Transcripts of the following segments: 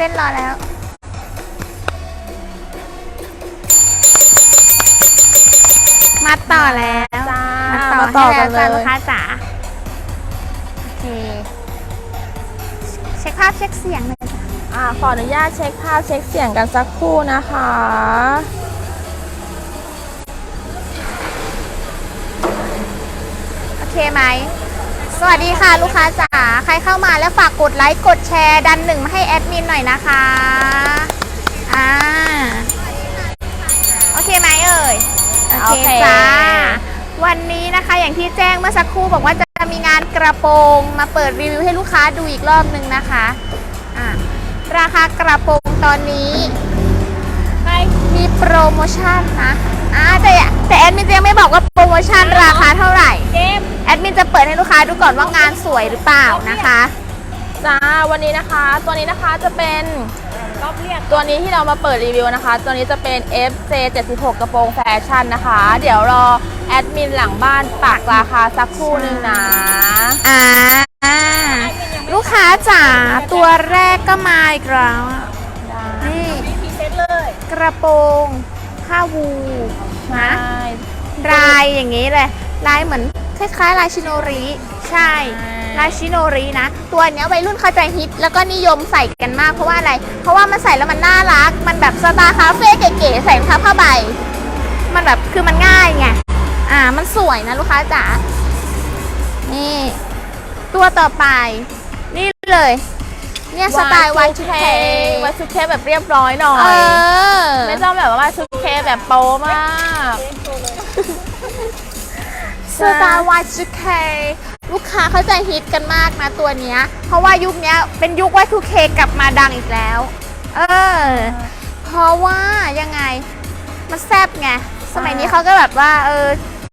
เต้นรอแล้ว มาต่อแล้วจ้ามาต่อมาต่อกันให้แล้วจ้าเลยลูกค้าจ๋าโอเค เช็คภาพเช็คเสียงเลยจ้ะอ่าขออนุญาตเช็คภาพเช็คเสียงกันสักครู่นะคะ โอเคไหม สวัสดีค่ะลูกค้าจ๋าใครเข้ามาแล้วฝากกดไลค์กดแชร์ดันหนึ่งมาให้แอดมินหน่อยนะคะอ่าโอเคไหมเอ่ยโอเคจ้าวันนี้นะคะอย่างที่แจ้งเมื่อสักครู่บอกว่าจะมีงานกระโปรงมาเปิดรีวิวให้ลูกค้าดูอีกรอบหนึ่งนะคะอ่าราคากระโปรงตอนนี้มีโปรโมชั่นนะอ่าแต่แต่แอดมินจะยังไม่บอกว่าโปรโมชั่นราคาเท่าไหร่แอ ดมินจะเปิดให้ลูกค้าดูก่อนว่างานสวยหรือเปล่านะคะ จ้าวันนี้นะคะ ตัวนี้นะคะจะเป็นตัวนี้ที่เรามาเปิดรีวิวนะคะ ตัวนี้จะเป็น FC 76กระโปรงแฟชั่นนะคะ เดี๋ยวรอแอดมินหลังบ้านปากราคาสักครู่หนึงนะอ่าลูกค้าจ๋าตัวแรกก็มาอีกแล้วอะนี่กระโปรงผ้าวูนะใช่ลายอย่างนี้เลยลายเหมือน คล้ายๆลายชิโนริ ใช่ใช่ลายชิโนรินะ ตัวเนี้ยวัยรุ่นเข้าใจฮิต แล้วก็นิยมใส่กันมากเพราะว่าอะไร เพราะว่ามันใส่แล้วมันน่ารัก มันแบบสไตล์คาเฟ่เก๋ๆใส่รองเท้าผ้าใบ มันแบบคือมันง่ายไง อ่า มันสวยนะลูกค้าจ๋า นี่ ตัวต่อไป นี่เลย เนี่ยสไตล์ Y2K วายชุดเคแบบเรียบร้อยหน่อเอย อ ไม่ต้องแบบว่าชุดเคแบบโปมาก สไตล์ Y2K ลูกค้าเข้าใจฮิตกันมากนะตัวเนี้ย เพราะว่ายุคเนี้ยเป็นยุค Y2K กลับมาดังอีกแล้ว เออ เพราะว่ายังไง มันแซบไง สมัยนี้เขาก็แบบว่า เออ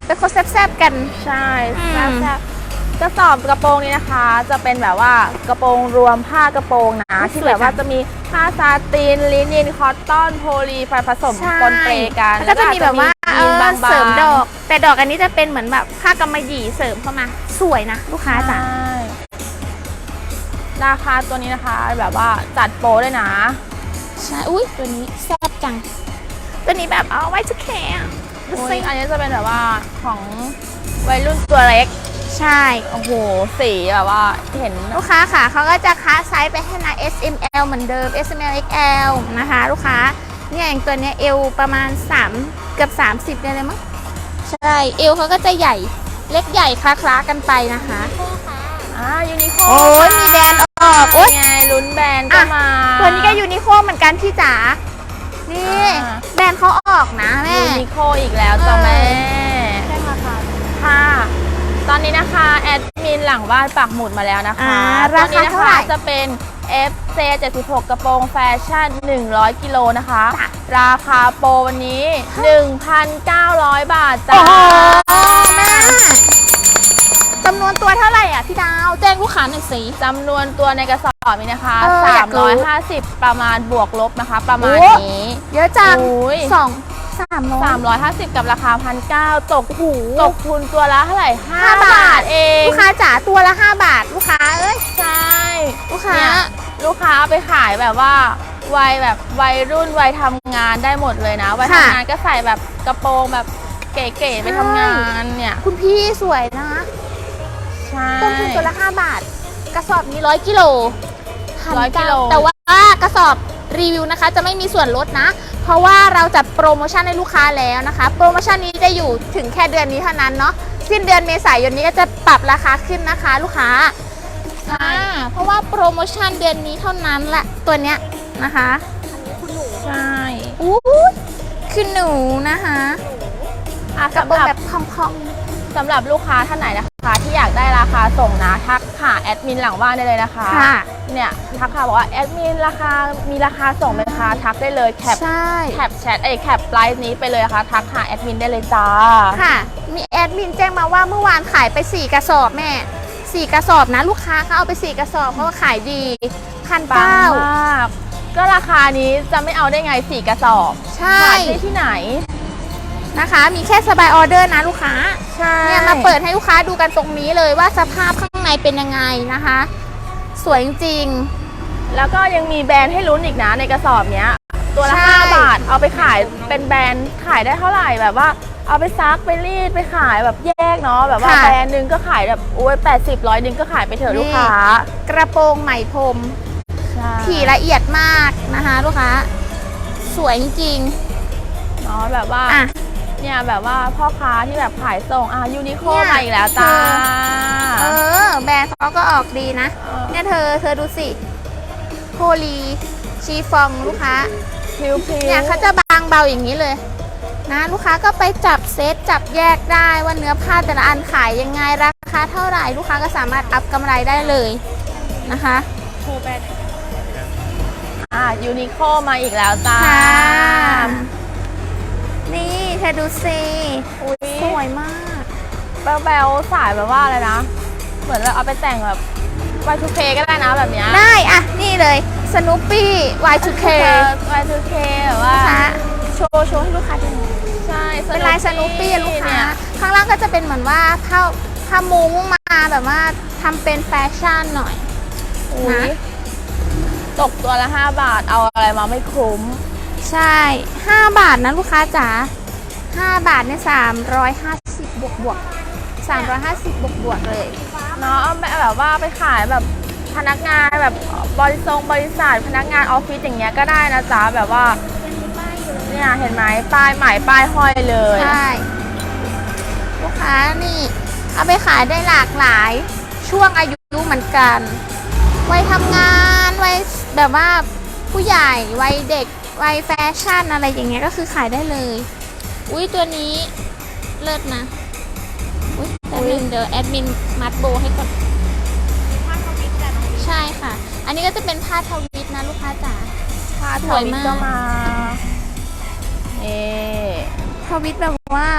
เป็นคนแซบๆกัน ใช่อืมแซ่บๆกระสอบกระโปรงนี้นะคะ จะเป็นแบบว่ากระโปรงรวมผ้ากระโปรงนะ ที่แบบว่าจะมีผ้าซาตินลินินคอตตอนโพลีไปผสมใช่ปนเปกัน แล้วก็จะมีแบบว่า เอยีนอบางๆเสริมดอก แต่ดอกอันนี้จะเป็นเหมือนแบบผ้ากำมะหยี่เสริมเข้ามา สวยนะลูกค้าจ๋าใช่ราคาตัวนี้นะคะแบบว่าจัดโปรด้วยนะใช่อุ้ยตัวนี้แซ่บจัง ตัวนี้แบบเอาไว้จะแข็งโอ้ยอันนี้จะเป็นแบบว่าของวัยรุ่นตัวเล็ก ใช่ โอ้โห สีแบบว่าเห็น ลูกค้าค่ะเขาก็จะคัดไซส์ไปให้นะ S M L เหมือนเดิม S M L X L นะคะ ลูกค้าเนี่ยอย่างตัวเนี้ยเอวประมาณ 3 เกือบ 30 ได้เลยมั้ง ใช่ เอวเขาก็จะใหญ่ เล็กใหญ่คล้าๆกันไปนะคะ อ่ายูนิโคโอ้ยมีแบรนด์ออกโอ๊ยไงลุ้นแบรนด์ก็อะมาตัวนี้ก็ยูนิโคเหมือนกันพี่จ๋า นี่อ่าแบรนด์เขาออกนะแม่ ยูนิโคอีกแล้วจ้ะเออแม่ ใช่ค่ะค่ะ ตอนนี้นะคะแอดมินหลังบ้านปักหมุดมาแล้วนะคะอ่าตัวรานี้คานะเท่าคะไหร่จะเป็น FC 76 กระโปรงแฟชั่น 100 กิโลนะคะ จ้ะ ราคาโปรวันนี้ 1,900 บาทจ้าโอ้โหแม่จำนวนตัวเท่าไหร่อะพี่ดาว แจ้งลูกค้าหน่อยสิ จำนวนตัวในกระสอบนี้นะคะ เอออยากรู้350 ประมาณบวกลบนะคะ ประมาณโอ้ นี้ เยอะจังโอ้ย สอง สามร้อย 350 กับราคา1,900ตกโอ้โหตกทุนตัวละเท่าไหร่ห้า5บาบาททเองลูกค้าจ๋าตัวละ 5 บาท ลูกค้าเอ้ย ใช่ลูกค้า เนี่ยลูกค้าเอาไปขายแบบว่าวัยแบบวัยรุ่นวัยทำงานได้หมดเลยนะวัยค่ะทำงานก็ใส่แบบกระโปรงแบบเก๋ๆไปทำงานเนี่ยคุณพี่สวยนะใช่ ต้นทุนตัวละ 5 บาท กระสอบนี้ร้อยกิโลร้อยกิโล แต่ว่ากระสอบ รีวิวนะคะ จะไม่มีส่วนลดนะ เพราะว่าเราจัดโปรโมชั่นให้ลูกค้าแล้วนะคะ โปรโมชั่นนี้จะอยู่ถึงแค่เดือนนี้เท่านั้นเนาะสิ้นเดือนเมษายนนี้ก็จะปรับราคาขึ้นนะคะ ลูกค้าอ่าเพราะว่าโปรโมชั่นเดือนนี้เท่านั้นแหละตัวเนี้ยนะคะใช่อู้คือหนูนะคะอะกระสำโปรงหรับแบบพอง สำหรับลูกค้าท่านไหนนะคะ ที่อยากได้ราคาส่งนะทักหาแอดมินหลังบ้านได้เลยนะคะๆค่ะ เนี่ยทักค่ะบอกว่าแอดมินราคา มีราคาส่งไหมคะทักได้เลยแคปใช่ แคปแชทเอ้ยแคปไลน์นี้ไปเลยนะคะทักหาแอดมินได้เลยจ้า ค่ะ มีแอดมินแจ้งมาว่าเมื่อวานขายไป 4 กระสอบแม่ 4 กระสอบนะ ลูกค้าเขาเอาไป 4 กระสอบเพราะว่าขายดีพันปังเก้า มาก ก็ราคานี้จะไม่เอาได้ไงสี่กระสอบใช่ ขายได้ที่ไหน นะคะ มีแค่สบายออเดอร์นะลูกค้าใช่เนี่ยมาเปิดให้ลูกค้าดูกันตรงนี้เลยว่าสภาพข้างในเป็นยังไงนะคะ สวยจริงแล้วก็ยังมีแบรนด์ให้ลุ้นอีกนะในกระสอบเนี้ย ตัวละใช่5บาท เอาไปขายเป็นแบรนด์ขายได้เท่าไหร่แบบว่าเอาไปซักไปรีดไปขายแบบแยกเนาะแบบว่าค่ะแบรนด์หนึงก็ขายแบบโอ้ยแปดสิบร้อยนึงก็ขายไปเถอะนี่ลูกค้า กระโปรงไหมพรมใช่ถี่ละเอียดมากนะคะ ลูกค้า สวยจริงเนาะแบบว่าๆอะ เนี่ยแบบว่าพ่อค้าที่แบบขายส่งอะยูนิโคเนี่ย มาอีกแล้วจ้า เออ แบรนด์เขาก็ออกดีนะ เออ เนี่ยเธอเธอดูสิโพลีชีฟองลูกค้าผิวผิวเนี่ยเขาจะบางเบาอย่างนี้เลย นะลูกค้าก็ไปจับเซตจับแยกได้ว่าเนื้อผ้าแต่ละอันขายยังไงราคาเท่าไหร่ลูกค้าก็สามารถอัพกำไรได้เลยนะคะอะยูนิโคมาอีกแล้วจ้า ค่ะ นี่ เธอดูสิอุ้ยสวยมาก แบลๆสายแบบว่าอะไรนะ เหมือนเราเอาไปแต่งแบบ Y2K ก็ได้นะแบบเนี้ยได้อะนี่เลยสนุปปี้ Y2K เออ Y2K แบบว่านะคะโชว์โชว์ให้ลูกค้าดูหน่อยใช่เป็นลายสนุปปี้ลูกค้าเนี่ยข้างล่างก็จะเป็นเหมือนว่าผ้าผ้ามุ้งมาแบบว่าทำเป็นแฟชั่นหน่อยอุ้ยนะ ตกตัวละ 5 บาทเอาอะไรมาไม่คุ้ม ใช่ 5 บาทนะลูกค้าจ๋า 5 บาทเนี่ย350 บวกบวก350 บวกบวกเลย เนาะเอาแบบว่าไปขายแบบพนักงานแบบบริษัทบริษัทพนักงานออฟฟิศอย่างเงี้ยก็ได้นะจ๊ะแบบว่าเนี่ยเห็นไหมป้ายหมายป้ายห้อยเลยใช่ลูกค้านี่เอาไปขายได้หลากหลายช่วงอายุเหมือนกันวัยทำงานวัยแบบว่าผู้ใหญ่วัยเด็กวัยแฟชั่นอะไรอย่างเงี้ยก็คือขายได้เลย อุ้ยตัวนี้เลิศนะ อุ้ยแต่หนึ่งเดี๋ยวแอดมินมัดโบให้ก่อนใช่ค่ะ อันนี้ก็จะเป็นผ้าทวิตนะลูกค้าจ๋า ผ้าสทวยวิตมากก็มาเอทวิตแบบว่า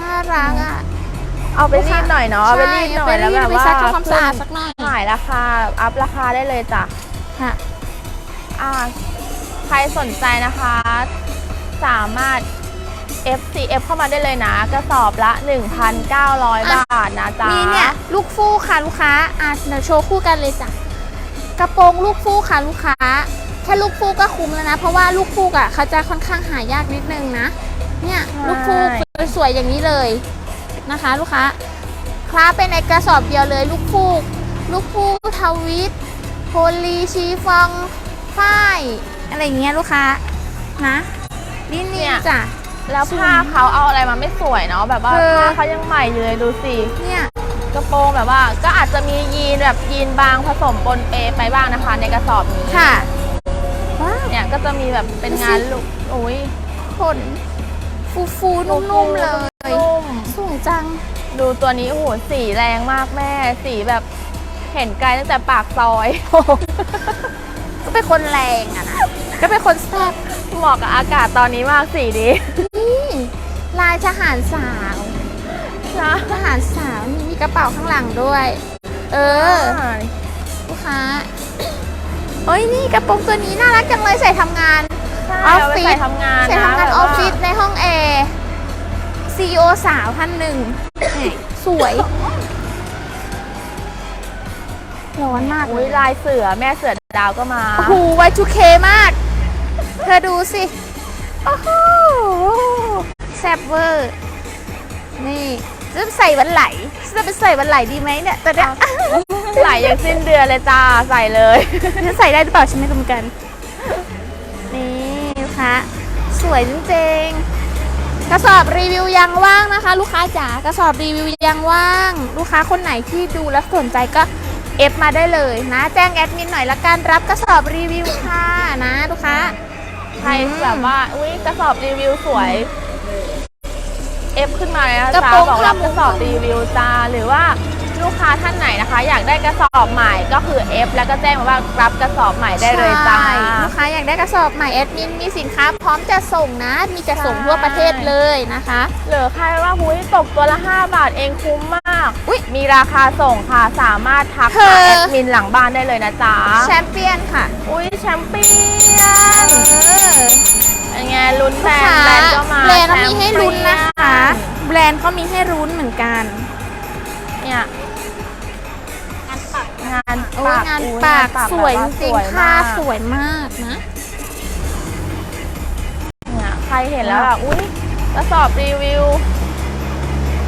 น่ารักอะเอาไปรีดหน่อยเนาะเอาไปรีดหน่อยแล้วแบบว่าไปซักทำความสะอาดสักหน่อยขายราคาอัพราคาได้เลยจ้ะค่ะอ่าใครสนใจนะคะ สามารถ FCF เข้ามาได้เลยนะ กระสอบละ 1,900 บาทนะจ๊ะมีเนี่ย ลูกฟูกค่ะลูกค้า อะเดี๋ยวโชว์คู่กันเลยจ้ะ กระโปรงลูกฟูกค่ะลูกค้า แค่ลูกฟูกก็คุ้มแล้วนะ เพราะว่าลูกฟูกอะเขาจะค่อนข้างหายากนิดนึงนะ เนี่ยลูกฟูกสวยๆอย่างนี้เลยนะคะ ลูกค้าคล้าไปในกระสอบเดียวเลยลูกฟูก ลูกฟูกทวิตโพลีชีฟองฝ้ายอะไรอย่างเงี้ยลูกค้านะนี่นี่จ้ะ แล้วผ้าเขาเอาอะไรมาไม่สวยเนาะแบบว่าเออ ผ้าเขายังใหม่อยู่เลยดูสิเนี่ยกระโปรงแบบว่า ก็อาจจะมียีนแบบยีนบางผสมปนเปไปบ้างนะคะ ในกระสอบนี้ค่ะว้าวเนี่ยก็จะมีแบบเป็นงานลูกโอ้ยขนฟูฟูๆนุ่มๆเลยนุ่มสูงจัง ดูตัวนี้โอ้โหสีแรงมากแม่ สีแบบเห็นไกลตั้งแต่ปากซอย ก็เป็นคนแรงอะนะ ก็เป็นคนแซ่บเหมาะกับอากาศตอนนี้มากสีดีนี่ลายทหารสาวนะทหารสาวนี่มีกระเป๋าข้างหลังด้วย เออลูกค้าเอ้ยนี่กระโปรงตัวนี้น่ารักจังเลยใส่ทำงานใช่ออฟเอาไปฟิศใส่ทำงานใส่นะทำงานแบบอว่าอฟฟิศในห้องแอร์ซีโอสาวท่านหนึ่งแหม่สวยร้อนมากเลอุ้ยยลายเสือแม่เสือดาวก็มาโอ้โห Y2K มาก เธอดูสิ โอ้โหแซ่บเวอร์ นี่จะใส่วันไหลจะไปใส่วันไหลดีไหมเนี่ยแต่เนี้ยไหลยังสิ้นเดือนเลยจ้าใส่เลยจะใส่ได้หรือเปล่าฉันไม่รู้เหมือนกัน นี่ลูกค้าสวยจริงๆ กระสอบรีวิวยังว่างนะคะ ลูกค้าจ๋ากระสอบรีวิวยังว่าง ลูกค้าคนไหนที่ดูแล้วสนใจก็เอฟมาได้เลยนะ แจ้งแอดมินหน่อยละกันรับกระสอบรีวิวค่ะนะลูกค้า ใครแบบว่าอุ้ยกระสอบรีวิวสวย เอฟขึ้นมาเลยนะกระจ๊ะโปรงบอกรับข้าม กระสอบรีวิวจ้าหรือว่า ลูกค้าท่านไหนนะคะ อยากได้กระสอบใหม่ก็คือเอฟแล้วก็แจ้งมาว่ารับกระสอบใหม่ได้เลยจ้า ใช่ลูกค้าอยากได้กระสอบใหม่แอดมินมีสินค้าพร้อมจะส่งนะ มีจะส่งทั่วประเทศเลยนะคะ เหลือใครว่าหุ้ยตกตัวละ 5 บาทเองคุ้มมาก อุ๊ย มีราคาส่งค่ะสามารถทักเธหาอ แอดมินหลังบ้านได้เลยนะจ๊ะแชมเปี้ยนค่ะอุ้ยแชมเปี้ยนเออ เป็นไงลุ้นแบรนค่ะด์แบรนด์ก็มาแบรนด์เขามีให้ลุ้นนะคะแชมเปี้ยแบรนด์เขามีให้ลุ้นเหมือนกัน เนี่ย งานโอโอ้ยงานปากสวยจริงๆค่ะสวยมากนะเนี่ยใครเห็นแล้วแบบอุ้ยกระสอบรีวิว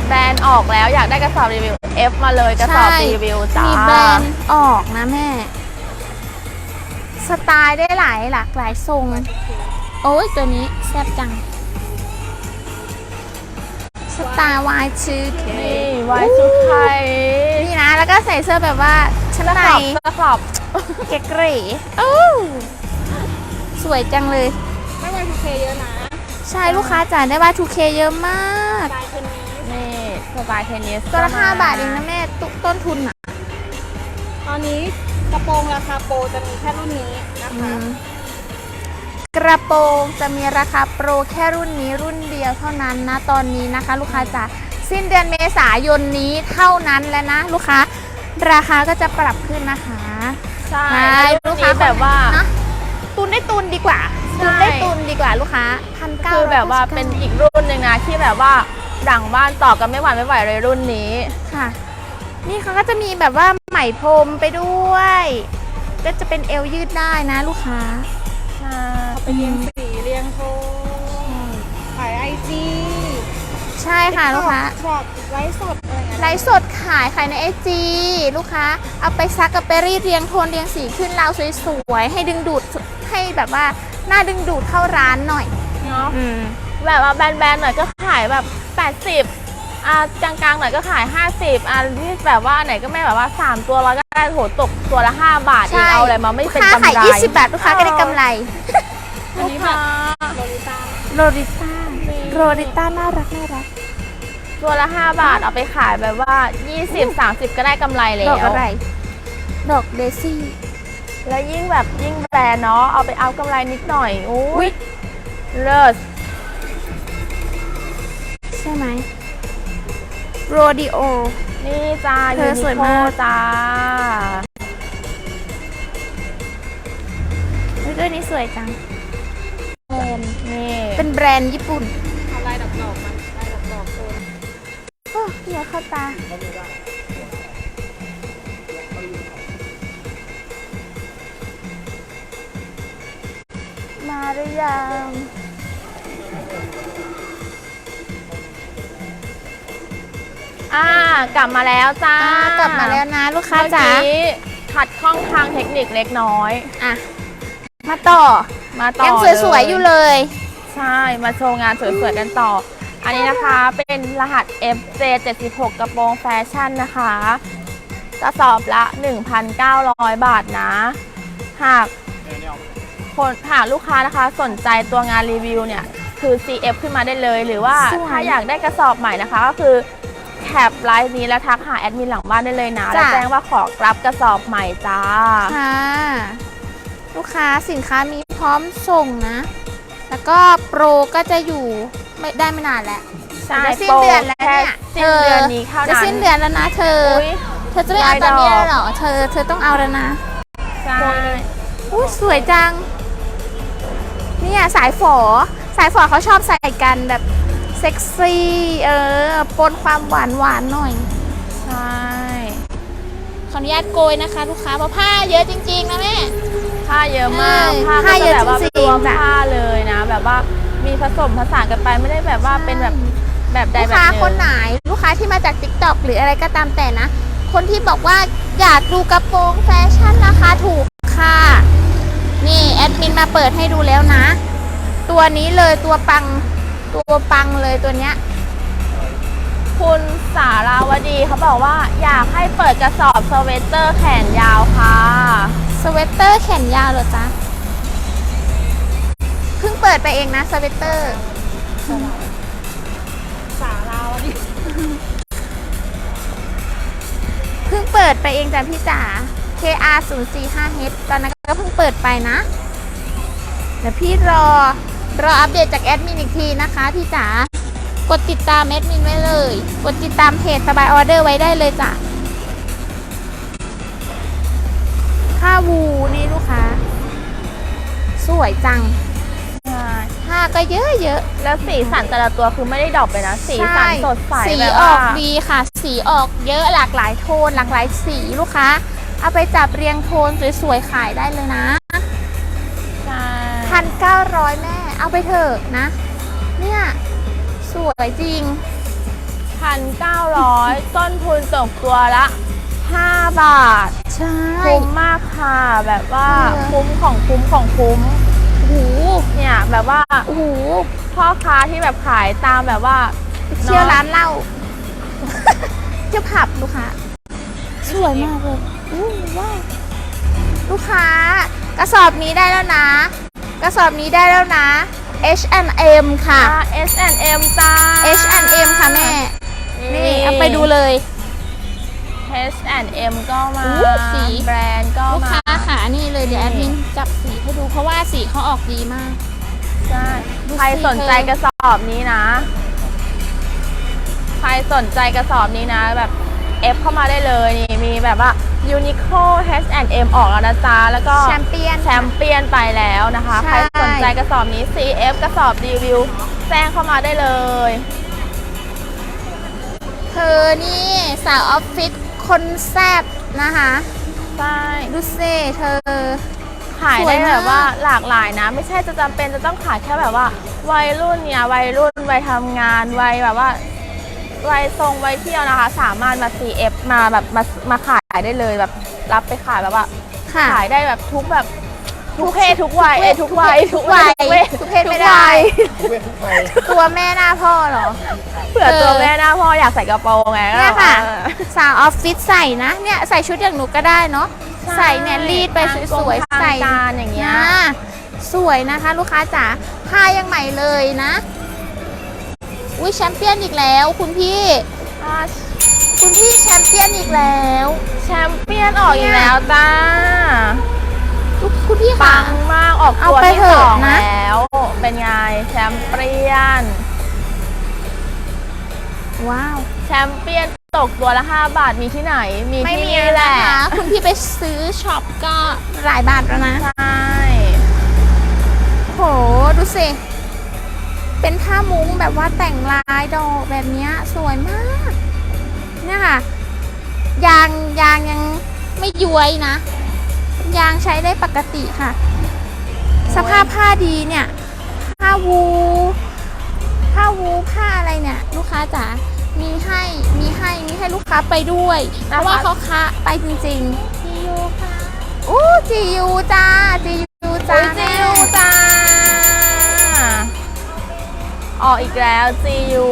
แบรนด์ออกแล้วอยากได้กระสอบรีวิว F มาเลยกระสอบใช่รีวิวจ้ามีมีแบรนด์ออกนะแม่ สไตล์ได้หลายหลากหลายทรง โอ้ยตัวนี้แซ่บจัง สไตล์ Y2K นี่ไวชุดไทยนี่นะ แล้วก็ใส่เสื้อแบบว่า ชั้นกระในสอบกระสอบเก๋เก๋โอ้สวยจังเลย ไม่ไวทูเคเยอะนะ ใช่ลูกค้าจ่ายได้ว่า 2K เยอะมากลายคนนี้นี่สไตล์เทนนิสตัวละก็มห้าบาทเองนะแม่ตุต้นทุนอะ ตอนนี้กระโปรงราคาโปรจะมีแค่รุ่นนี้นะคะ กระโปรงจะมีราคาโปรแค่รุ่นนี้รุ่นเดียวเท่านั้นนะตอนนี้นะคะ ลูกค้าจ๋าสิ้นเดือนเมษายนนี้เท่านั้นแล้วนะ ลูกค้า ราคาก็จะปรับขึ้นนะคะ ใช่ใช่แล้วรุ่นนี้แบบว่านะตุนได้ตุนดีกว่าใช่ ตุนได้ตุนดีกว่าลูกค้าพันเก้าคือแบบว่าเป็นอีกรุ่นหนึ่งนะที่แบบว่าดังบ้านต่อกันไม่หวั่นไม่ไหวเลยรุ่นนี้ ค่ะ นี่เขาก็จะมีแบบว่าไหมพรมไปด้วย ก็จะเป็นเอวยืดได้นะลูกค้าไปเรียงสีเรียงโทน ใช่ค่ะลูกค้าช็อปไลฟ์สดอะไรอย่างเงี้ยไลฟ์สดขายขายในไอจีลูกค้า เอาไปซักกับไปรีดเรียงโทนเรียงสีขึ้นราวสวยๆ ให้ดึงดูดให้แบบว่าหน้าดึงดูดเข้าร้านหน่อย เนาะอืม แบบว่าแบนๆหน่อยก็ขายแบบ 80อ่ากลางๆหน่อยก็ขาย 50อ่าที่แบบว่าไหนก็ไม่แบบว่า 3 ตัวเราก็ได้โหตกตัวละ 5 บาทเองเอาอะไรมาไม่เป็นลูกกำค้าไรขาย20 บาท ลูกค้าก็ได้กำไร อันนี้แบบโลลิต้าโรริต้า โรริต้าน่ารักน่ารัก ตัวละ 5 บาทเอาไปขายแบบว่า 20 30 ก็ได้กำไรแล้ดอกวอะไร ดอกเดซี่ แล้วยิ่งแบบยิ่งแบรนด์เนาะเอาไปเอากำไรนิดหน่อยอุ้ยเลิศใช่ไหมโรดิโอ นี่จ้าเธยูอนิสวยโคมาก จ้าด้วยนี้สวยจัง แบรนด์นี่ เป็นแบรนด์ญี่ปุ่น โอ้เหี้ยเข้าตา มาหรือยังอ่ากลับมาแล้วจ้าอ่ากลับมาแล้วนะลูกค้าเมื่อจ๋ากี้ขัดข้องทางเทคนิคเล็กน้อย อะ มาต่อ มาต่อยังสวยๆอยู่เลย ใช่ มาโชว์งานสวยๆกันต่อ อันนี้นะคะเป็นรหัส FJ76 กระโปรงแฟชั่นนะคะกระสอบละ 1,900 บาทนะ หากคนหากลูกค้านะคะสนใจตัวงานรีวิวเนี่ยคือ CF ขึ้นมาได้เลย หรือว่าสวยถ้าอยากได้กระสอบใหม่นะคะ ก็คือแคปไลน์นี้แล้วทักหาแอดมินหลังบ้านได้เลยนะแล้วแจ้งว่าขอรับกระสอบใหม่จ้าค่ะลูกค้าสินค้ามีพร้อมส่งนะ แล้วก็โปรก็จะอยู่ ไม่ได้ไม่นานแล้วใช่จะสิ้นเดือนแล้วเนี่ยโปรแค่สิ้นเดือนนี้เท่านั้นจะสิ้นเดือนแล้วนะเธออุ๊ยเธอจะไม่เอาตอนนี้แล้วเหรอ เธอ เธอต้องเอาแล้วนะใช่อู้สวยจัง เนี่ยสายฝอ สายฝอเขาชอบใส่กันแบบเซ็กซี่ เออ ปนความหวานหวานๆหน่อย ใช่ ขออนุญาตโกยนะคะ ลูกค้าเพราะผ้าเยอะจริง ๆ นะแม่ ผ้าเยอะมากเออผ้าผ้าก็เยจะอะแบบว่าจริงๆรวมจ้ะผ้าเลยนะ แบบว่า มีผสมผสานกันไปไม่ได้แบบว่าเป็นแบบแบบใดลูกแบบค้าหนึ่งคนไหนลูกค้าที่มาจาก t ิ k t o k หรืออะไรก็ตามแต่นะ คนที่บอกว่าอยากดูกระโปรงแฟชั่นราคาถูกค่ะ นี่แอดมินมาเปิดให้ดูแล้วนะ ตัวนี้เลยตัวปังตัวปังเลยตัวเนี้ย คุณสาราวดีเขาบอกว่าอยากให้เปิดกระสอบสเวตเตอร์แขนยาวค่ะ สเวตเตอร์แขนยาวเหรอจ๊ะ เพิ่งเปิดไปเองนะสเวตเตอร์สาลาวอันนี้เพิ่งเปิดไปเองจ้ะพี่จ๋า KR 0 4 5 H ตอนนั้นก็เพิ่งเปิดไปนะ เดี๋ยวพี่รอ รออัปเดตจากแอดมินอีกทีนะคะพี่จ๋ากดติดตามแอดมินไว้เลย กดติดตามเพจสบายออเดอร์ไว้ได้เลยจ้ะค่าวูนี่ลูกค้า สวยจังใช่ ผ้าก็เยอะเยอะแล้วสีสันแต่ละตัวคือไม่ได้ดรอปเลยนะ สีสันสดใสสีแบบอว่าอกดีค่ะ สีออกเยอะหลากหลายโทนหลากหลายสีลูกค้า เอาไปจับเรียงโทนสวยๆขายได้เลยนะใช่พันเก้าร้อยแม่ เอาไปเถอะนะ เนี่ย สวยจริงพันเก้าร้อยต้นทุนตกตัวละ5บาท ใช่ คุ้มมากค่ะ แบบว่าเออคุ้มของคุ้มของคุ้มโอ้โหเนี่ยแบบว่าโอ้โหพ่อค้าที่แบบขายตามแบบว่าเที่ยวร้านเหล้าเที่ยวผับลูกค้าสวยมากเลยอู้ว้าวลูกค้ากระสอบนี้ได้แล้วนะ กระสอบนี้ได้แล้วนะ H&M ค่ะอ่า S&M จ้า H&M ค่ะแม่ นี่เอาไปดูเลย H&M ก็มาอู้สีแบรนด์ก็ลูกมาค้าขานี่เลยเดี๋ยวแอดมินนี่จับสีให้ดูเพราะว่าสีเขาออกดีมาก ใช่ดูสิใครสนใจเธอกระสอบนี้นะ ใครสนใจกระสอบนี้นะ แบบเอฟเข้ามาได้เลยนี่มีแบบว่า Uniqlo H&M ออกแล้วนะจ๊ะแล้วก็แชมเปี้ยน แชมเปี้ยนไปแล้วนะคะใช่ใครสนใจกระสอบนี้ CF กระสอบรีวิวแจ้งเข้ามาได้เลยเธอนี่สาวออฟฟิศคนแซบนะคะ ใช่ดูเซ่เธอ ขายสวได้ยมาก แบบว่าหลากหลายนะ ไม่ใช่จะจำเป็นจะต้องขายแค่แบบว่า วัยรุ่นเนี่ยวัยรุ่นวัยทำงานวัยแบบว่าวัยทรงวัยเที่ยวนะคะ สามารถมา CF มาแบบมามาขายได้เลยแบบรับไปขายแบบว่า ค่ะ ขายได้แบบทุกแบบ ทุกเพศทุกวัยทุกเพศเอ้ยทุกวัยทุกวัยทุกเพศทุกเพศไม่ได้ตัวแม่หน้าพ่อเหรอ เผื่อเออตัวแม่หน้าพ่ออยากใส่กระโปรงไงก็เนี่ยค่ะเออสาวออฟฟิศใส่นะ เนี่ยใส่ชุดอย่างหนูก็ได้เนาะใช่ใส่เนี่ยรีดไปสวยๆทางใส่การอย่างเงี้ยนะสวยนะคะ ลูกค้าจ๋า ผ้ายังใหม่เลยนะ อุ้ยแชมเปี้ยนอีกแล้ว คุณพี่อ่าคุณพี่แชมเปี้ยนอีกแล้ว แชมเปี้ยนออกอีกแล้วจ้าลูก คุณพี่ปัค่ะ งมากออกเอาตัวไปที่เถอะสองนะ แล้ว เป็นไงแชมเปี้ยน ว้าว แชมเปี้ยนตกตัวละ 5 บาทมีที่ไหน มีไม่ที่มีนี่แหแล้วละนะคะ คุณพี่ไปซื้อช็อปก็หลายบาทแล้วนะ ใช่ โห ดูสิ เป็นผ้ามุ้งแบบว่าแต่งลายดอกแบบเนี้ยสวยมาก เนี่ยค่ะ ยางยางยังไม่ย้วยนะ ยางใช้ได้ปกติค่ะ สภาพผ้าดีเนี่ยผ้าวูผ้าวูผ้าอะไรเนี่ย ลูกค้าจ๋ามีให้มีให้มีให้ลูกค้าไปด้วยเพราะว่าเขาคะไปจริงๆจียูค่ะอู้จียูจ้าจียูจ้าโอ้ยจิวจ้าออกอีกแล้วจิว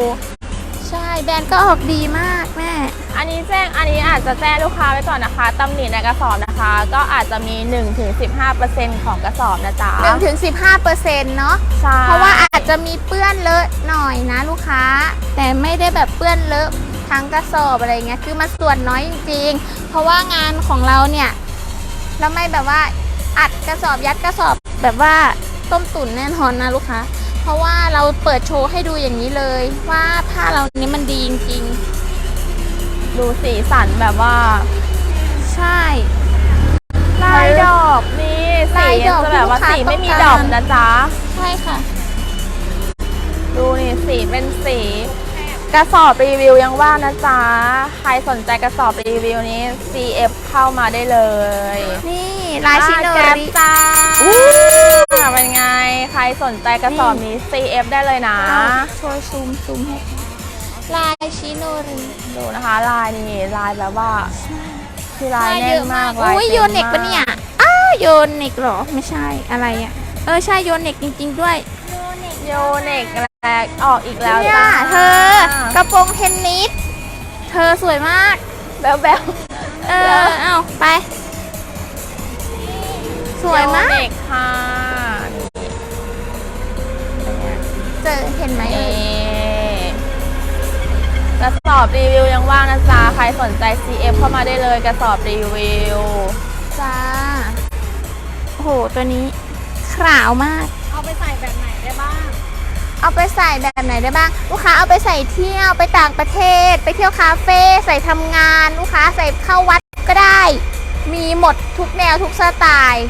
ใช่แบรนด์ก็ออกดีมากแม่ อันนี้แจ้งอันนี้อาจจะแจ้งลูกค้าไว้ก่อนนะคะตำหนิในกระสอบนะคะ ก็อาจจะมี 1-15%ของกระสอบนะจ๊ะ1ถึง15เปอร์เซ็นต์เนาะใช่ เพราะว่าอาจจะมีเปื้อนเลอะหน่อยนะลูกค้า แต่ไม่ได้แบบเปื้อนเลอะทั้งกระสอบอะไรเงี้ยคือมันส่วนน้อยจริงๆ เพราะว่างานของเราเนี่ยเราไม่แบบว่าอัดกระสอบยัดกระสอบแบบว่าต้มตุ๋นแน่นอนนะลูกค้า เพราะว่าเราเปิดโชว์ให้ดูอย่างนี้เลย ว่าผ้าเรานี้มันดีจริงดูสีสันแบบว่าๆใช่ลายดอกนี่สีลายดอกจะแบบว่าที่ลูกค้าสีไม่มีต้องการดอกนะจ๊ะ ใช่ค่ะ ดูนี่สีเป็นสี กระสอบรีวิวยังว่างนะจ๊ะ ใครสนใจกระสอบรีวิวนี้ CF เข้ามาได้เลย นี่ลายชิโนอ่าแก๊ปริจ้าอู้อ่าเป็นไง ใครสนใจกระสอบนี้ CF ได้เลยนะโชว์ซูมซูมให้ลายชิโนริดูนะคะ ลายนี่ลายแบบว่าคือลายแน่นมากลายอุ้ยต็มโยนเน็กปะเนี่ยอ้าวโยนเน็กเหรอไม่ใช่อะไรอะเออใช่โยนเน็กจริง ๆ ด้วยโยเน็ก แรกออกอีกแล้วเนี่ยจ้าเธอกระโปรงเทนนิสเธอสวยมาก แบ๊วแบ๊วเออเอาไป สวยมากโเน็กค่ะเจอเห็นไหมเอ่ยนี่กระสอบรีวิวยังว่างนะจ๊ะใครสนใจ CF เข้ามาได้เลยกระสอบรีวิว จ้าโอ้โหตัวนี้ขาวมาก เอาไปใส่แบบไหนได้บ้าง เอาไปใส่แบบไหนได้บ้าง ลูกค้าเอาไปใส่เที่ยวไปต่างประเทศ ไปเที่ยวคาเฟ่ใส่ทำงาน ลูกค้าใส่เข้าวัดก็ได้ มีหมดทุกแนวทุกสไตล์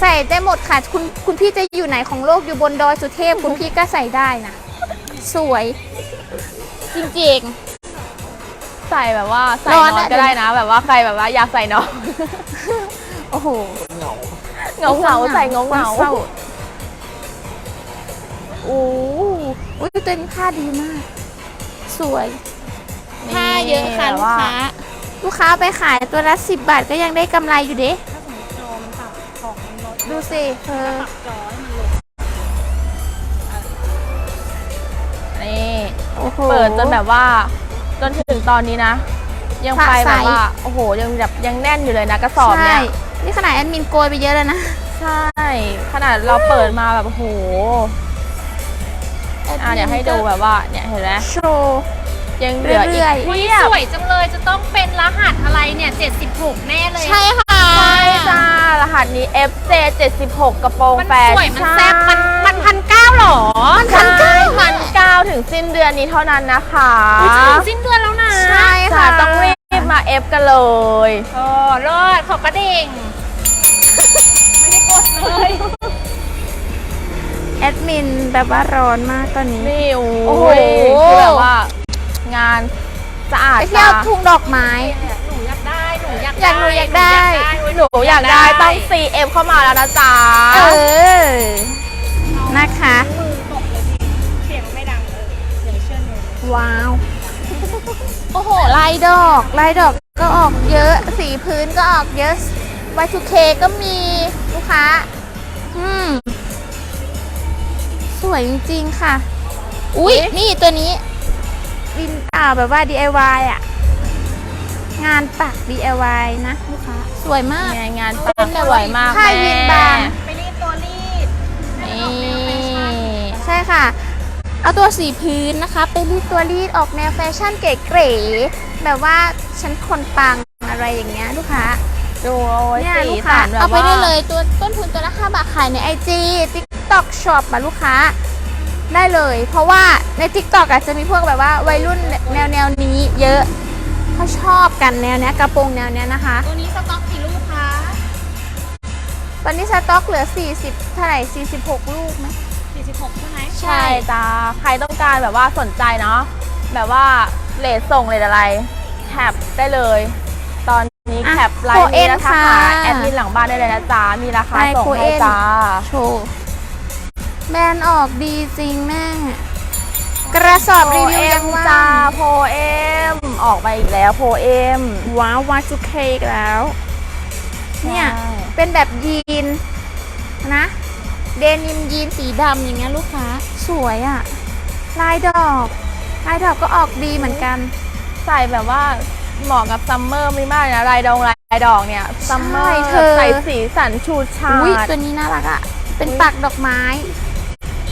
ใส่ได้หมดค่ะ คุณคุณพี่จะอยู่ไหนของโลกอยู่บนดอยสุเทพคุณพี่ก็ใส่ได้นะ สวย จริงๆใส่แบบว่าใส่ร้นอนอนอะก็ได้นะ แบบว่าใครแบบว่าอยากใส่นอน โอ้โห เหงา เหงาๆใส่เงาเงาศร้ โอ้อุ้ยตัวนี้ผ้าดีมาก สวยผ้าเยอะค่ะลูกค้า ลูกค้าเอาไปขายตัวละสิบบาทก็ยังได้กำไรอยู่เด้ ถ้าสมมติจอมันต่ำของมันลดดูสิเธอปรับจอให้มันลงนี่โอ้โห เปิดจนแบบว่า จนถึงตอนนี้นะ ยังผ้าไปใสแบบว่า โอ้โห ยังแบบยังแน่นอยู่เลยนะกระสอบเนี่ยใช่นี่ขนาดแอดมินโกยไปเยอะแล้วนะ ใช่ ขนาดเราเปิดมาแบบโอ้โห อะเดี๋ยวให้ดูแบบว่าเนี่ยเห็นไหมโชว์ ยังเหลืออีกเรื่อยๆเพีอุ๊ยยสบวยจังเลยจะต้องเป็นรหัสอะไรเนี่ย 76 แน่เลย ใช่ค่ะ ใช่จ้ารหัสนี้ FC 76 กระโปรงมันแฟสวยชั่นมันแซ่บ มันมันพันเก้าหรอมันพัพันนเก้าพันเก้าถึงสิ้นเดือนนี้เท่านั้นนะคะอุ๊ยจะถึงสิ้นเดือนแล้วนะใช่ค่ะค่ะต้องรีบมา F กันเลย โอ้เลิศขอบกระดิ่งไม่ได้กดเลย แอดมินแบบว่าร้อนมากตอนนี้ นี่โอ้โอ้โหยคือแบบว่า งานสะอาดไปเที่ยวตาทุ่งดอกไม้ หนูอยากได้ หนูอยากอยากหนูอยากได้ หนูอยากได้ต้อง CF เข้ามาแล้วนะจ๊ะเออ นะคะ มือตกเลยพี่เสียงไม่ดังเลยอย่างเชื่อเลยว้าว โอ้โห ลายดอก ลายดอกก็ออกเยอะ สีพื้นก็ออกเยอะ Y2K ก็มีลูกค้า อืม สวยจริงๆค่ะ อุ๊ย นี่ตัวนี้วินอ่าแบบว่า DIY อะ งานปัก DIY นะลูกค้าสวยมากเนี่ยงานปัเป็กนแบบสวยมากผ้าแม่ยีนบางไปรีดตัวรีดนี่ใช่ค่ะ เอาตัวสีพื้นนะคะ เป็นรีดตัวรีดออกแนวแฟชั่นเก๋ๆแบบว่าฉันคนปังอะไรอย่างเงี้ยลูกค้าดูโอ้ยเนี่ยสีลูกค้าสันแบบเอาไปว่าได้เลยตัวต้นทุนตัวละ5บาทขายใน IG TikTok Shop มาลูกค้าได้เลย เพราะว่าใน TikTok อาจจะมีพวกแบบว่าวัยรุ่นแนวแนวๆนี้เยอะเขาชอบกันแนวเนี้ยกระโปรงแนวเนี้ยนะคะ ตัวนี้สต็อกกี่ลูกคะตอนนี้สต็อกเหลือ 40 เท่าไหร่ 46 ลูกไหม46 ใช่ไหมใช่จ้าใครต้องการแบบว่าสนใจเนาะแบบว่าเลทส่งเลทอะไรแคปได้เลย ตอนนี้อะแคปไลน์นี้ Coen นะคะค่ะแอดมินหลังบ้านได้เลยนะจ๊ะมีราคาไลน์ส่งให้ Coen จ้าโชว์ แบรนด์ออกดีจริงแม่ กระสอบรีวิวเอ็ยัมงว่าจ้างโพเอ็มออกไปอีกแล้วโพเอ็มว้าววาจูเคอีกแล้ว เนี่ยใช่เป็นแบบยีนนะ เดนิมยีนสีดำอย่างเงี้ยลูกค้า สวยอะลายดอก ลายดอกก็ออกดีเหมือนกัน ใส่แบบว่าเหมาะกับซัมเมอร์ไม่มากเลยนะลายดองลายดอกเนี่ยซัมเมอร์เธอใส่สีสันชูชาอุ้ยดตัวนี้น่ารักอะเป็นอุ๊ยปักดอกไม้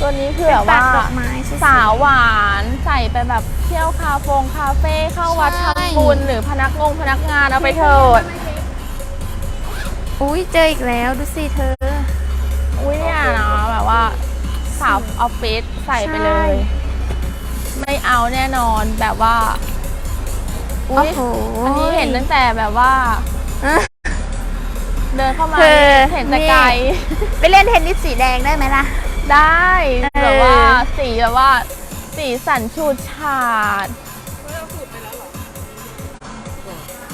ตัวนี้คือเป็แบนบปัว่ากดอกไม้สวยๆสาวหวานใส่ไปแบบเที่ยวคาเฟงคาเฟ่เข้าวัดใช่ ทำบุญหรือพนักงงพนักงานเอาไปเถิดอุ้ยเจออีกแล้วดูสิเธอ อุ้ยเนี่ยเนาะแบบว่าสาวออฟฟิศใส่ไปเลยใช่ไม่เอาแน่นอนแบบว่าโอ้อุ้ยโห อันนี้เห็นตั้งแต่แบบว่าอะเดินเข้ามาเธอเห็นแต่นี่ ไกล ไปเล่นเทนนิสสีแดงได้ไหมล่ะ ได้เออแบบว่าสีแบบว่า สีสันชูดฉาด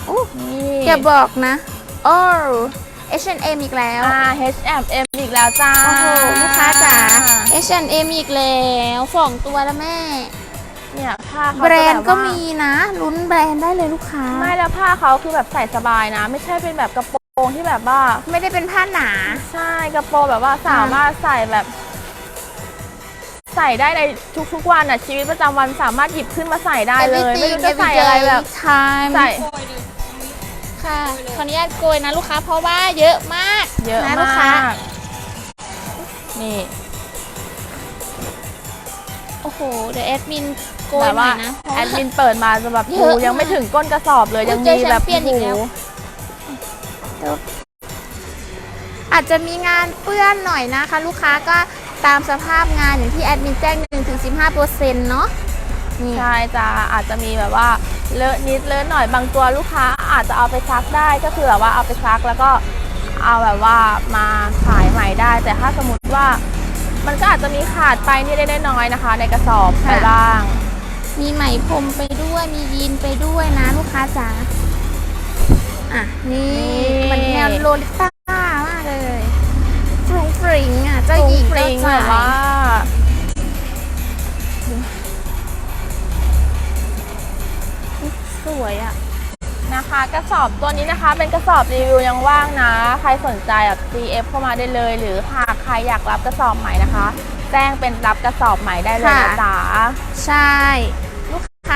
อู้นี่อย่าบอกนะ โอ้ H&M อีกแล้ว อ่า H&M อีกแล้วจ้าโอ้โหลูกค้าจ๋า H&M อีกแล้วสองตัวแล้วแม่ เนี่ยผ้าเขาแบรนจะด์บก็ว่ามีนะ ลุ้นแบรนด์ได้เลยลูกค้า ไม่แล้วผ้าเขาคือแบบใส่สบายนะ ไม่ใช่เป็นแบบกระโปรงที่แบบว่า ไม่ได้เป็นผ้าหนา ใช่กระโปรงแบบว่าสามารถใส่แบบ ใส่ได้ในทุกๆวันอะชีวิตประจำวันสามารถหยิบขึ้นมาใส่ได้เลย ไม่รู้จะใส่อะไรแบบ time ใส่โกยเลยค่ะขออนุญาตโกยนะลูกค้าเพราะว่าเยอะมากเยอะนะมลูกค้าากนี่โอ้โหเดี๋ยวแอดมินโกยแบบหน่ว่าอยนะเพราะแอว่าดมินเปิดมาจะแบบเยดูอะยังไม่ถึงก้นกระสอบเลยอุ๊ยยังเจมีอแบบแชมเปี้ยนอีกแล้วโอ้โหอาจจะมีงานเปื้อนหน่อยนะคะ ลูกค้าก็ ตามสภาพงานอย่างที่แอดมินแจ้ง1-15%เนาะนี่ใช่จ้าอาจจะมีแบบว่าเลอะนิดเลอะหน่อยบางตัวลูกค้าอาจจะเอาไปซักได้ก็คือแบบว่าเอาไปซักแล้วก็เอาแบบว่ามาขายใหม่ได้ แต่ถ้าสมมติว่ามันก็อาจจะมีขาดไปนิดๆน้อยๆนะคะ ในกระสอบไปบ้าง มีไหมพรมไปด้วยมียีนไปด้วยนะลูกค้าจ๋าอะนี่นี่มันแนวโลลิต้ามากเลย ฟรุงฟริงอะเจ้าฟรุหงญิงฟริงเจ้าแบบชายว่าสวยอะนะคะกระสอบตัวนี้นะคะเป็นกระสอบรีวิวยังว่างนะ ใครสนใจอะ CF เข้ามาได้เลย หรือหากใครอยากรับกระสอบใหม่นะคะ แจ้งเป็นรับกระสอบใหม่ได้เลยนะค่ะ จ๊ะ ใช่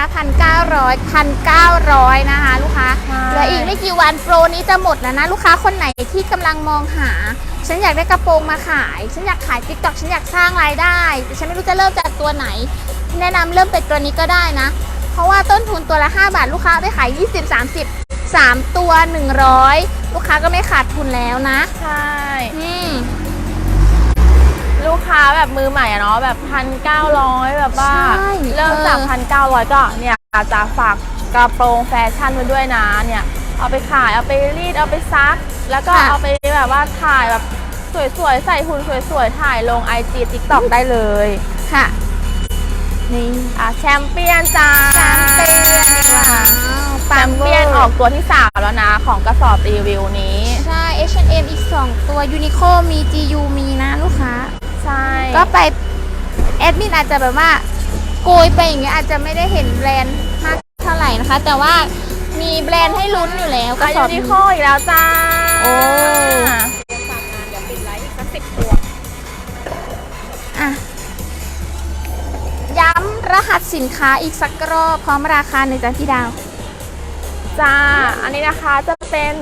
ลูกค้าพันเก้าร้อยพันเก้าร้อยนะคะลูกค้าใช่เหลืออีกไม่กี่วันโปรนี้จะหมดแล้วนะลูกค้าคนไหนที่กำลังมองหา ฉันอยากได้กระโปรงมาขาย ฉันอยากขายติ๊กต็อกฉันอยากสร้างรายได้ แต่ฉันไม่รู้จะเริ่มจากตัวไหน แนะนำเริ่มเป็นตัวนี้ก็ได้นะ เพราะว่าต้นทุนตัวละ 5 บาทลูกค้าไปขาย 20 30 3 ตัว 100 ลูกค้าก็ไม่ขาดทุนแล้วนะ ใช่อืม ลูกค้าแบบมือใหม่อะเนาะแบบพันเก้าร้อยแบบว่า ใช่เริ่มจากเออ พันเก้าร้อยก็เนี่ยอาจจะฝากกระโปรงแฟชั่นไว้ด้วยนะเนี่ยเอาไปขายเอาไปรีดเอาไปซัก แล้วก็เอาไปแบบว่าถ่ายแบบสวยๆ ใส่หุ่นสวยๆ ถ่ายลง IG TikTok ได้เลยค่ะ นี่อะแชมเปี้ยนจ้าแชมเปี้ยนว้าวแชปังมเวเปี้ยนร์ออกตัวที่ 3 แล้วนะ ของกระสอบรีวิวนี้ ใช่ H&M อีก 2 ตัว Uniqlo มี GU มีนะลูกค้าใช่ ก็ไปแอดมินอาจจะแบบว่าโกยไปอย่างเงี้ยอาจจะไม่ได้เห็นแบรนด์มากเท่าไหร่นะคะ แต่ว่ามีแบรนด์ให้ลุ้นอยู่แล้วกระอาสอบยูนินี้โคอีกแล้วจ้าโอ้ฝากงานเดี๋ยวปิดไลฟ์อีกสักสิบตัวอะย้ำรหัสสินค้าอีกสักรอบพร้อมราคาในอยจ้ะพี่ดาว จ้า อันนี้นะคะจะเป็น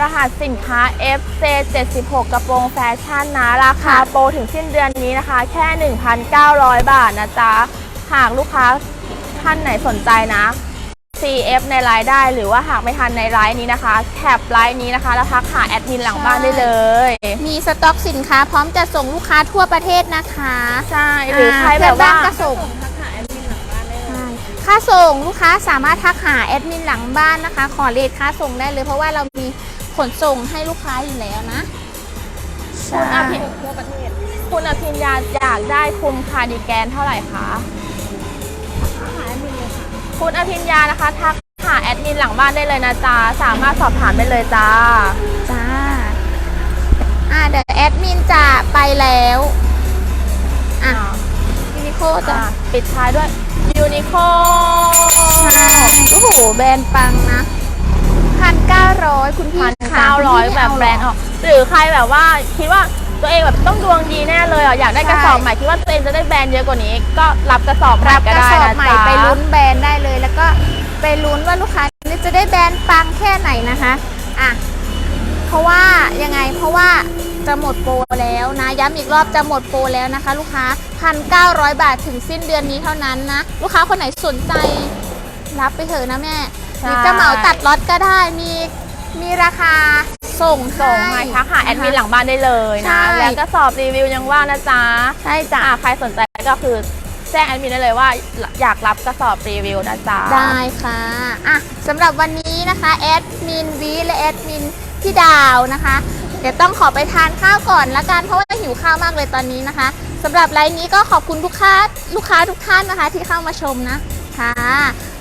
รหัสสินค้า FC76 กระโปรงแฟชั่นนะ ราคาค่ะโปรถึงสิ้นเดือนนี้นะคะ แค่ 1,900 บาทนะจ๊ะ หากลูกค้าท่านไหนสนใจนะ CF ในไลน์ได้หรือว่าหากไม่ทันในไลน์นี้นะคะแคปไลน์นี้นะคะแล้วทักหาแอดมินหลังบ้านได้เลย มีสต็อกสินค้าพร้อมจะส่งลูกค้าทั่วประเทศนะคะใช่หรือใครแบบว่าเพื่อนบ้นก็ส่งทักหาแอดมินหลังบ้านได้เลยใช่ค่าส่งลูกค้าสามารถทักหาแอดมินหลังบ้านนะคะ ขอเลทค่าส่งได้เลยเพราะว่าเรามี ขนส่งให้ลูกค้าอยู่แล้วนะคุณอภิทั่วประเทศคุณอภิญญาอยากได้คุมคาร์ดิแกนเท่าไหร่คะทักหาแอดมินเลยค่ะคุณอภิญญานะคะทักหาแอดมินหลังบ้านได้เลยนะจ๊ะสามารถสอบถามได้เลยจ้าจ้าอ่าเดี๋ยวแอดมินจะไปแล้วอะยูนิโคจะอะปิดท้ายด้วยยูนิโคใช่โอ้โหแบรนด์ปังนะ พันเก้าร้อยคุณพี่พันค่ะเก้าร้อยคุณพี่แบบไม่แบรนด์ออก หรือใครแบบว่าคิดว่าตัวเองแบบต้องดวงดีแน่เลยอะอยากได้กระสอบใหม่คิดว่าตัวเองจะได้แบรนด์เยอะกว่านี้ ก็รับกระสอบใหม่รับก็กระได้สอบนะใหม่จ๊ะไปลุ้นแบรนด์ได้เลย แล้วก็ไปลุ้นว่าลูกค้านี่จะได้แบรนด์ปังแค่ไหนนะคะอะเพราะว่ายังไงเพราะว่าจะหมดโปรแล้วนะ ย้ำอีกรอบจะหมดโปรแล้วนะคะ ลูกค้า 1,900 บาทถึงสิ้นเดือนนี้เท่านั้นนะ ลูกค้าคนไหนสนใจ รับไปเถอะนะแม่ หรือจะเหมาตัดล็อตก็ได้ มีมีราคาส่งส่งให้ ทักหาแอดมินหลังบ้านได้เลยใช่ นะ แล้วก็สอบรีวิวยังว่างนะจ๊ะใช่จ้ะ อะใครสนใจก็คือแจ้งแอดมินได้เลยว่าอยากรับกระสอบรีวิวนะจ๊ะ ได้ค่ะ อะสำหรับวันนี้นะคะแอดมินวีและแอดมินพี่ดาวนะคะ เดี๋ยวต้องขอไปทานข้าวก่อนละกันเพราะว่าหิวข้าวมากเลยตอนนี้นะคะสำหรับไลน์นี้ก็ขอบคุณลูกค้าลูกค้าทุกท่านนะคะที่เข้ามาชมนะค่ะ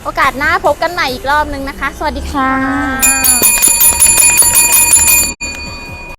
โอกาสหน้าพบกันใหม่อีกรอบนึงนะคะ สวัสดีค่ะ